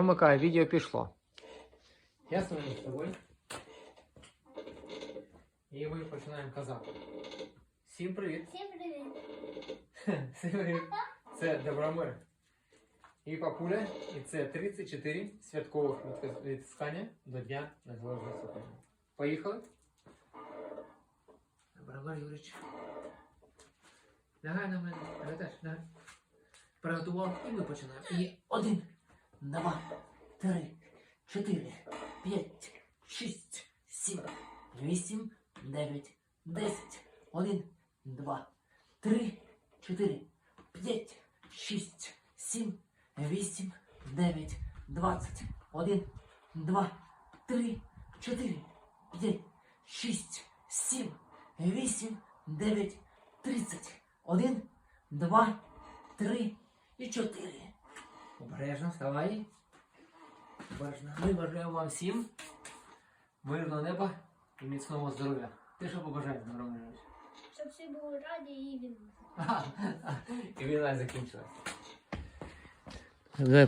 Вимикаю, відео пішло. Я стою з тобою. І ми починаємо казати. Всім привіт. Всім привіт! Всім привіт. Це Добромир. І папуля, і це 34 святкових відтис- відтискання до Дня Незалежності України. Поїхали? Добромир Юрич. Лягай на мене. Лягай, лягай. Приготував і ми починаємо. І один, Два, три, чотири, п'ять, шість, сім, вісім, дев'ять, десять. Один, два, три, чотири, п'ять, шість, сім, вісім, дев'ять, двадцять. Один, два, три, чотири, п'ять, шість, сім, вісім, дев'ять, тридцять. Один, два, три і чотири. Обережно вставай. Обережно. Ми бажаємо вам всім мирного неба і міцного здоров'я. Ти що побажаєш, Дмитро Миронович? Щоб всі були раді і він. І війна закінчилась. Давай